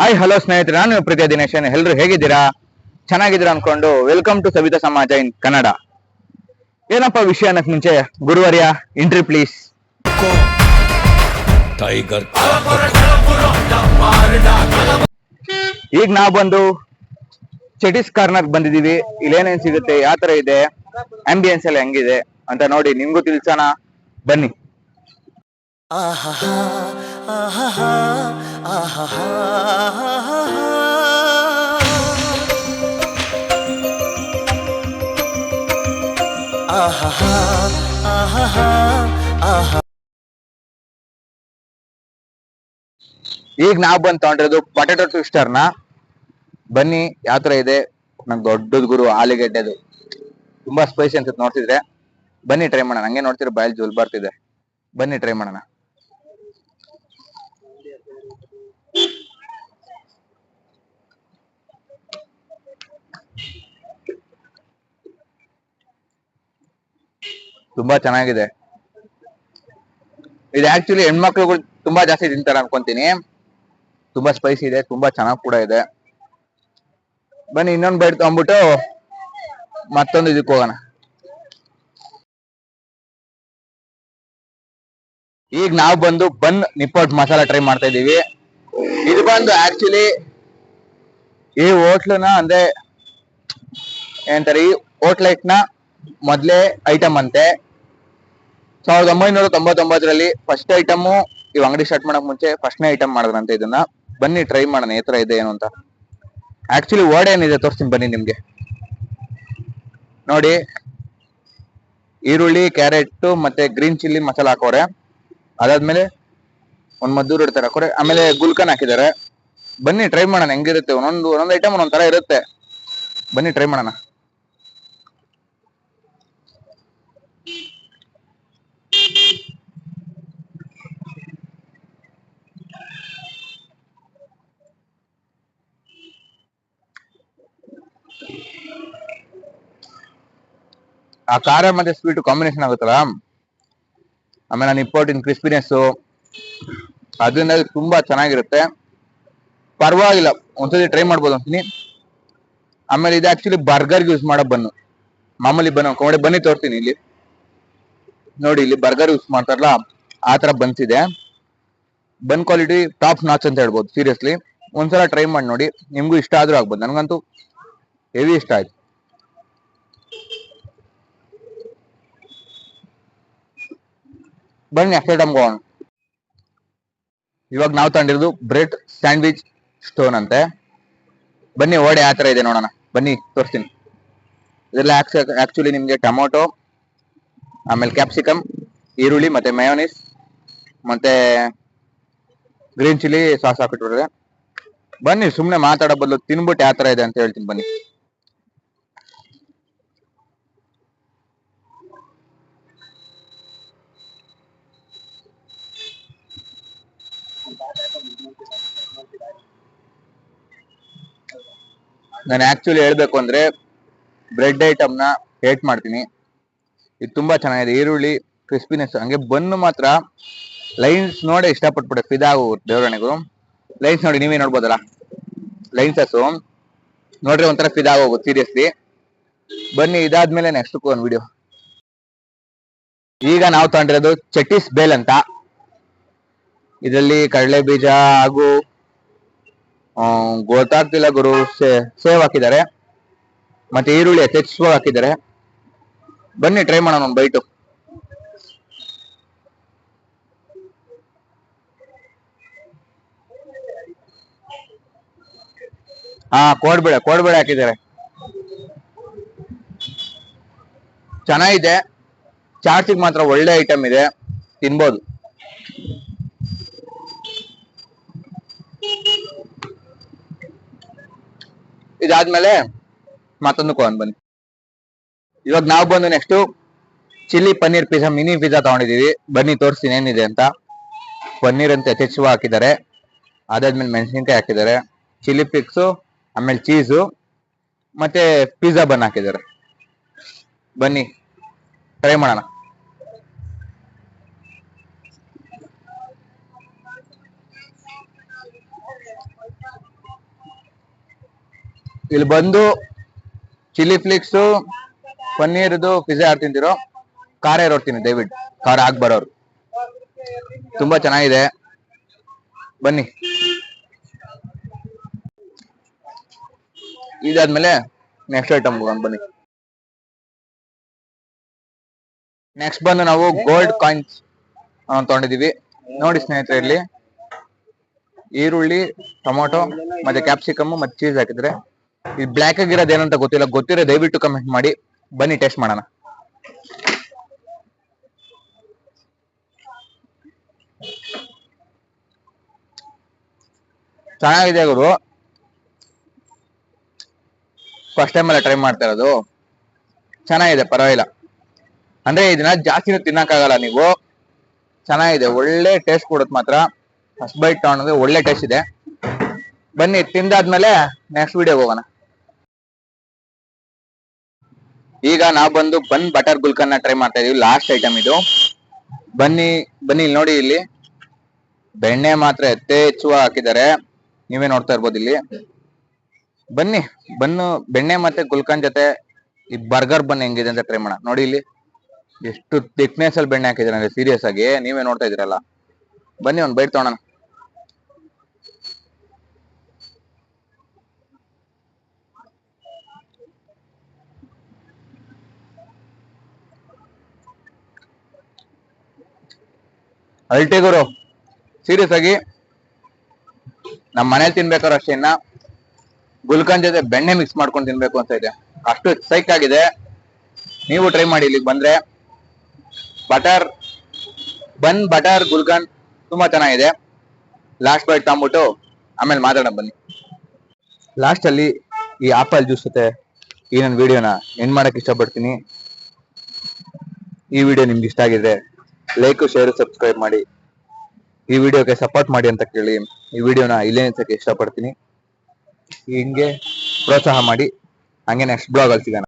Hi hello ಸ್ನೇಹಿತರೆ ನಾನು ಪ್ರೀತಿಯ ದಿನೇಶನ್ ಎಲ್ಲರೂ ಹೇಗಿದ್ದೀರಾ? ಚೆನ್ನಾಗಿದ್ದೀರಾ ಅನ್ಕೊಂಡು ವೆಲ್ಕಮ್ ಟು ಸವಿತಾ ಸಮಾಜ ಇನ್ ಕನ್ನಡ. ಏನಪ್ಪ ವಿಷಯ ಅನ್ನಕ್ ಮುಂಚೆ ಗುರುವಾರ್ಯ ಇಂಟ್ರಿ ಪ್ಲೀಸ್ ಈಗ ನಾವು ಬಂದು ಚಟಿಸ್ ಕಾರ್ನರ್ ಬಂದಿದೀವಿ ಇಲ್ಲೇನೇನ್ ಸಿಗುತ್ತೆ ಯಾವ ತರ ಇದೆ ಆಂಬಿಯನ್ಸ್ ಎಲ್ಲ ಹೆಂಗಿದೆ ಅಂತ ನೋಡಿ ನಿಮ್ಗೂ ತಿಳ್ಸೋಣ. ಬನ್ನಿ. ಆಹಾ ಆಹಾ. ಈಗ ನಾವು ಬಂದ್ ತಗೊಂಡಿರೋದು ಪೊಟೆಟೊ ಟ್ವಿಸ್ಟರ್ನ. ಬನ್ನಿ ಯಾತ್ರ ತರ ಇದೆ? ನಂಗೆ ದೊಡ್ಡದ್ ಗುರು ಆಲೂಗೆಡ್ಡೆದು. ತುಂಬಾ ಸ್ಪೈಸಿ ಅನ್ಸುತ್ತೆ, ನೋಡ್ತಿದ್ರೆ. ಬನ್ನಿ ಟ್ರೈ ಮಾಡೋಣ. ಹಂಗೆ ನೋಡ್ತಿರೋ ಬಾಯಲ್ಲಿ ಜೋಲ್ ಬರ್ತಿದೆ. ಬನ್ನಿ ಟ್ರೈ ಮಾಡೋಣ. ತುಂಬಾ ಚೆನ್ನಾಗಿದೆ. ಇದು ಆಕ್ಚುಲಿ ಹೆಣ್ಮಕ್ಳುಗಳು ತುಂಬಾ ಜಾಸ್ತಿ ತಿಂತಾರೆ ಅನ್ಕೊಂತೀನಿ. ತುಂಬಾ ಸ್ಪೈಸಿ ಇದೆ, ತುಂಬಾ ಚೆನ್ನಾಗ್ ಕೂಡ ಇದೆ. ಬನ್ನಿ, ಇನ್ನೊಂದು ಬೈಟ್ ತಗೊಂಡ್ಬಿಟ್ಟು ಮತ್ತೊಂದು ಇದಕ್ಕೆ ಹೋಗೋಣ. ಈಗ ನಾವು ಬಂದು ಬನ್ ನಿಪ್ಪಟ್ ಮಸಾಲಾ ಟ್ರೈ ಮಾಡ್ತಾ ಇದೀವಿ ಇದು ಬಂದು ಆಕ್ಚುಲಿ ಈ ಹೋಟ್ಲನ ಅಂದ್ರೆ ಏನಂತಾರೆ ಈ ಹೋಟ್ಲೈಟ್ನ ಮೊದ್ಲೇ ಐಟಮ್ ಅಂತೆ. ಸಾವಿರದ ಒಂಬೈನೂರ ತೊಂಬತ್ತೊಂಬತ್ತರಲ್ಲಿ ಫಸ್ಟ್ ಐಟಮ್ ಇವ್ ಅಂಗಡಿ ಸ್ಟಾರ್ಟ್ ಮಾಡಕ್ ಮುಂಚೆ ಫಸ್ಟ್ನೇ ಐಟಮ್ ಮಾಡಿದ್ರಂತೆ ಇದನ್ನ. ಬನ್ನಿ ಟ್ರೈ ಮಾಡೋಣ ಈ ತರ ಇದೆ ಏನು ಅಂತ. ಆಕ್ಚುಲಿ ವರ್ಡ್ ಏನಿದೆ ತೋರಿಸ್ತೀನಿ, ಬನ್ನಿ ನಿಮ್ಗೆ. ನೋಡಿ, ಈರುಳ್ಳಿ ಕ್ಯಾರೆಟ್ ಮತ್ತೆ ಗ್ರೀನ್ ಚಿಲ್ಲಿ ಮಸಾಲ ಹಾಕೋರೆ. ಅದಾದ್ಮೇಲೆ ಒಂದ್ ಮದ್ದೂರ್ ಇಡ್ತಾರೆ, ಹಾಕೋರೆ. ಆಮೇಲೆ ಗುಲ್ಕನ್ ಹಾಕಿದ್ದಾರೆ. ಬನ್ನಿ ಟ್ರೈ ಮಾಡೋಣ, ಹೆಂಗಿರುತ್ತೆ? ಒಂದೊಂದು ಒಂದೊಂದು ಐಟಮ್ ಒಂದೊಂದ್ ತರ ಇರುತ್ತೆ. ಬನ್ನಿ ಟ್ರೈ ಮಾಡೋಣ. ಆ ಖಾರ ಮತ್ತೆ ಸ್ವೀಟ್ ಕಾಂಬಿನೇಷನ್ ಆಗುತ್ತಲ್ಲ? ಆಮೇಲೆ ಇಂಪಾರ್ಟೆಂಟ್ ಕ್ರಿಸ್ಪಿನೆಸ್ ಅದರಿಂದ ತುಂಬ ಚೆನ್ನಾಗಿರುತ್ತೆ. ಪರವಾಗಿಲ್ಲ. ಒಂದ್ಸತಿ ಟ್ರೈ ಮಾಡ್ಬೋದು ಅಂತೀನಿ. ಆಮೇಲೆ ಇದು ಆಕ್ಚುಲಿ ಬರ್ಗರ್ ಯೂಸ್ ಮಾಡೋ ಬನ್ನು. ಮಾಮೂಲಿ ಬನ್ನು. ಕೊಡೆ ಬನ್ನಿ ತೋರ್ತೀನಿ ಇಲ್ಲಿ. ನೋಡಿ, ಇಲ್ಲಿ ಬರ್ಗರ್ ಯೂಸ್ ಮಾಡ್ತಾರಲ್ಲ, ಆ ತರ ಬನ್ಸಿದೆ ಬನ್ ಕ್ವಾಲಿಟಿ ಟಾಪ್ ನಾಚ್ ಅಂತ ಹೇಳ್ಬೋದು ಸೀರಿಯಸ್ಲಿ ಒಂದ್ಸಲ ಟ್ರೈ ಮಾಡಿ ನೋಡಿ. ನಿಮ್ಗೂ ಇಷ್ಟ ಆದ್ರೂ ಆಗ್ಬೋದು. ನನಗಂತೂ ಹೆವಿ ಇಷ್ಟ ಆಯ್ತು. ಬನ್ನಿ ನೆಕ್ಸ್ಟ್ ಐಟಮ್ ಹೋಗೋಣ ಇವಾಗ ನಾವು ತಗೊಂಡಿರೋದು ಬ್ರೆಡ್ ಸ್ಯಾಂಡ್ವಿಚ್ ಸ್ಟೋನ್ ಅಂತೆ. ಬನ್ನಿ ಓಡೆ ಆ ತರ ಇದೆ ನೋಡೋಣ. ಬನ್ನಿ ತೋರಿಸ್ತೀನಿ. ಇದೆಲ್ಲ ಆಕ್ಚುಲಿ ನಿಮ್ಗೆ ಟೊಮೊಟೊ, ಆಮೇಲೆ ಕ್ಯಾಪ್ಸಿಕಮ್ ಈರುಳ್ಳಿ ಮತ್ತೆ ಮಯೋನಿಸ್ ಮತ್ತೆ ಗ್ರೀನ್ ಚಿಲ್ಲಿ ಸಾಸ್ ಹಾಕಿಟ್ಬಿಟ್ಟಿದೆ ಬನ್ನಿ ಸುಮ್ಮನೆ ಮಾತಾಡೋ ಬದಲು ತಿನ್ಬಿಟ್ಟು ಯಾವ ತರ ಇದೆ ಅಂತ ಹೇಳ್ತೀನಿ ಬನ್ನಿ. ನಾನು ಆಕ್ಚುಲಿ ಹೇಳ್ಬೇಕು ಅಂದ್ರೆ ಬ್ರೆಡ್ ಐಟಮ್ ಹೇಟ್ ಮಾಡ್ತೀನಿ. ಇದು ತುಂಬಾ ಚೆನ್ನಾಗಿದೆ. ಈರುಳ್ಳಿ ಕ್ರಿಸ್ಪಿನೆಸ್ ಹಂಗೆ ಬನ್ನು ಮಾತ್ರ ಲೈನ್ಸ್ ನೋಡಿ ಇಷ್ಟಪಟ್ಬಿಟ್ಟೆ ಫಿದಾಗು ದೇವರಣೆಗೂ. ಲೈನ್ಸ್ ನೋಡಿ ನೀವೇ ನೋಡ್ಬೋದಲ್ಲ? ಲೈನ್ಸಸ್ ನೋಡ್ರಿ ಒಂಥರ ಫಿದಾಗ ಹೋಗುತ್ತೆ ಸೀರಿಯಸ್ಲಿ ಬನ್ನಿ, ಇದಾದ್ಮೇಲೆ ನೆಕ್ಸ್ಟ್ ಒಂದು ವಿಡಿಯೋ ಈಗ ನಾವು ತಗೊಂಡಿರೋದು ಚಟೀಸ್ ಬೇಲ್ ಅಂತ. ಇದರಲ್ಲಿ ಕಡಲೆ ಬೀಜ ಹಾಗೂ ಗೊತ್ತಾಗ್ತಿಲ್ಲ ಗುರು. ಸೇವ್ ಹಾಕಿದ್ದಾರೆ. ಮತ್ತೆ ಈರುಳ್ಳಿ ಹೆಚ್ಚುವ ಹಾಕಿದ್ದಾರೆ. ಬನ್ನಿ ಟ್ರೈ ಮಾಡೋಣ ಒಂದು ಬೈಟು ಹಾ, ಕೋಡ್ಬೇಳೆ ಕೋಡ್ಬೇಳೆ ಹಾಕಿದ್ದಾರೆ. ಚೆನ್ನಾಗಿದೆ. ಚಾಟ್ಸಿಗೆ ಮಾತ್ರ ಒಳ್ಳೆ ಐಟಮ್ ಇದೆ. ತಿನ್ಬೋದು. ಇದಾದ್ಮೇಲೆ ಮತ್ತೊಂದು ಕೋನ್ ಬನ್ನಿ. ಇವಾಗ ನಾವು ಬಂದು next chilli paneer pizza mini pizza ತಗೊಂಡಿದೀವಿ ಬನ್ನಿ, ತೋರಿಸ್ತೀನಿ ಏನಿದೆ ಅಂತ. ಪನ್ನೀರ್ ಅಂತ ಯಥೇಚ್ಛವ ಹಾಕಿದ್ದಾರೆ. ಅದಾದ್ಮೇಲೆ ಮೆಣಸಿನ್ಕಾಯಿ ಹಾಕಿದ್ದಾರೆ. ಚಿಲ್ಲಿ ಪಿಕ್ಸು ಆಮೇಲೆ ಚೀಸು ಮತ್ತೆ ಪಿಜ್ಜಾ ಬನ್ ಹಾಕಿದ್ದಾರೆ. ಬನ್ನಿ ಟ್ರೈ ಮಾಡೋಣ. ಇಲ್ಲಿ ಬಂದು ಚಿಲ್ಲಿ ಫ್ಲಿಕ್ಸ್, ಪನ್ನೀರ್ದು ಪಿಜ್ಜಾ ಯಾರು ತಿಂತಿರೋ ಖಾರ ಹೊರ್ತೀನಿ ದಯವಿಟ್ಟು ಖಾರ ಆಗ ಬರೋರು. ತುಂಬಾ ಚೆನ್ನಾಗಿದೆ. ಬನ್ನಿ. ಇದಾದ್ಮೇಲೆ ನೆಕ್ಸ್ಟ್ ಐಟಮ್ ಬನ್ನಿ. ನೆಕ್ಸ್ಟ್ ಬಂದು ನಾವು ಗೋಲ್ಡ್ ಕಾಯಿನ್ಸ್ ತಗೊಂಡಿದೀವಿ ನೋಡಿ ಸ್ನೇಹಿತರೆ ಇಲ್ಲಿ. ಈರುಳ್ಳಿ, ಟೊಮೊಟೊ, ಮತ್ತೆ ಕ್ಯಾಪ್ಸಿಕಮ್ ಮತ್ತೆ ಚೀಸ್ ಹಾಕಿದ್ರೆ ಈ ಬ್ಲ್ಯಾಕ್ ಆಗಿರೋದು ಏನಂತ ಗೊತ್ತಿಲ್ಲ. ಗೊತ್ತಿರೋ ದಯವಿಟ್ಟು ಕಮೆಂಟ್ ಮಾಡಿ. ಬನ್ನಿ ಟೇಸ್ಟ್ ಮಾಡೋಣ. ಚೆನ್ನಾಗಿದೆ ಗುರು. ಫಸ್ಟ್ ಟೈಮ್ ಎಲ್ಲ ಟ್ರೈ ಮಾಡ್ತಾ ಇರೋದು. ಚೆನ್ನಾಗಿದೆ, ಪರವಾಗಿಲ್ಲ. ಅಂದ್ರೆ ಇದನ್ನ ಜಾಸ್ತಿನೂ ತಿನ್ನಕ್ಕಾಗಲ್ಲ ನೀವು. ಚೆನ್ನಾಗಿದೆ, ಒಳ್ಳೆ ಟೇಸ್ಟ್ ಕೊಡುತ್ತೆ ಮಾತ್ರ. ಫಸ್ಟ್ ಬೈಟ್ ತಗೊಂಡ್ರೆ ಒಳ್ಳೆ ಟೇಸ್ಟ್ ಇದೆ. ಬನ್ನಿ, ತಿಂದಾದ್ಮೇಲೆ ನೆಕ್ಸ್ಟ್ ವಿಡಿಯೋ ಹೋಗೋಣ. ಈಗ ನಾವು ಬಂದು ಬನ್ ಬಟರ್ ಗುಲ್ಕನ್ನ ಟ್ರೈ ಮಾಡ್ತಾ ಇದೀವಿ ಲಾಸ್ಟ್ ಐಟಮ್ ಇದು. ಬನ್ನಿ ಬನ್ನಿ ಇಲ್ಲಿ ನೋಡಿ ಇಲ್ಲಿ. ಬೆಣ್ಣೆ ಮಾತ್ರ ಯಥೇಚ್ಛವ ಹಾಕಿದ್ದಾರೆ. ನೀವೇ ನೋಡ್ತಾ ಇರ್ಬೋದು ಇಲ್ಲಿ. ಬನ್ನಿ, ಬನ್ನು, ಬೆಣ್ಣೆ ಮತ್ತೆ ಗುಲ್ಕನ್ ಜೊತೆ ಈ ಬರ್ಗರ್ ಬನ್ ಹೆಂಗಿದೆ ಅಂತ ಟ್ರೈ ಮಾಡೋಣ. ನೋಡಿ ಇಲ್ಲಿ. ಎಷ್ಟು ಥಿಕ್ನೆಸ್ ಅಲ್ಲಿ ಬೆಣ್ಣೆ ಹಾಕಿದ್ದಾರೆ ಸೀರಿಯಸ್ ಆಗಿ. ನೀವೇ ನೋಡ್ತಾ ಇದೀರಲ್ಲ ಬನ್ನಿ ಒಂದು ಬೈಟ್ ತಗೊಳೋಣ ಅಲ್ಟಿ ಗುರು ಸೀರಿಯಸ್ ಆಗಿ. ನಮ್ಮ ಮನೇಲಿ ತಿನ್ಬೇಕಾದ್ರೆ ಅಷ್ಟೇ ಇನ್ನ. ಗುಲ್ಕನ್ ಜೊತೆ ಬೆಣ್ಣೆ ಮಿಕ್ಸ್ ಮಾಡ್ಕೊಂಡು ತಿನ್ಬೇಕು ಅಂತ ಇದೆ. ಅಷ್ಟು ಸೈಕ್ ಆಗಿದೆ. ನೀವು ಟ್ರೈ ಮಾಡಿ ಇಲ್ಲಿಗೆ ಬಂದ್ರೆ. ಬಟರ್, ಬನ್, ಬಟರ್ ಗುಲ್ಕನ್ ತುಂಬಾ ಚೆನ್ನಾಗಿದೆ. ಲಾಸ್ಟ್ ಬೈಟ್ ತಗೊಂಬಿಟ್ಟು ಆಮೇಲೆ ಮಾತಾಡೋಣ ಬನ್ನಿ. ಲಾಸ್ಟ್ ಅಲ್ಲಿ ಈ ಆಪಲ್ ಜ್ಯೂಸ್ ಜೊತೆ ಈ ನನ್ನ ವಿಡಿಯೋನ ಎಂಡ್ ಮಾಡಕ್ ಇಷ್ಟಪಡ್ತೀನಿ. ಈ ವಿಡಿಯೋ ನಿಮ್ಗೆ ಇಷ್ಟ ಆಗಿದೆ ಲೈಕ್ ಶೇರ್ ಸಬ್ಸ್ಕ್ರೈಬ್ ಮಾಡಿ. ಈ ವಿಡಿಯೋಗೆ ಸಪೋರ್ಟ್ ಮಾಡಿ ಅಂತ ಕೇಳಿ, ಈ ವಿಡಿಯೋನ ಇಲ್ಲೇ ನಿಲ್ಸಕ್ಕೆ ಇಷ್ಟಪಡ್ತೀನಿ. ಹಿಂಗೆ ಪ್ರೋತ್ಸಾಹ ಮಾಡಿ. ಹಂಗೆ ನೆಕ್ಸ್ಟ್ ಬ್ಲಾಗ್ ಅಲ್ಲಿ ಸಿಗೋಣ.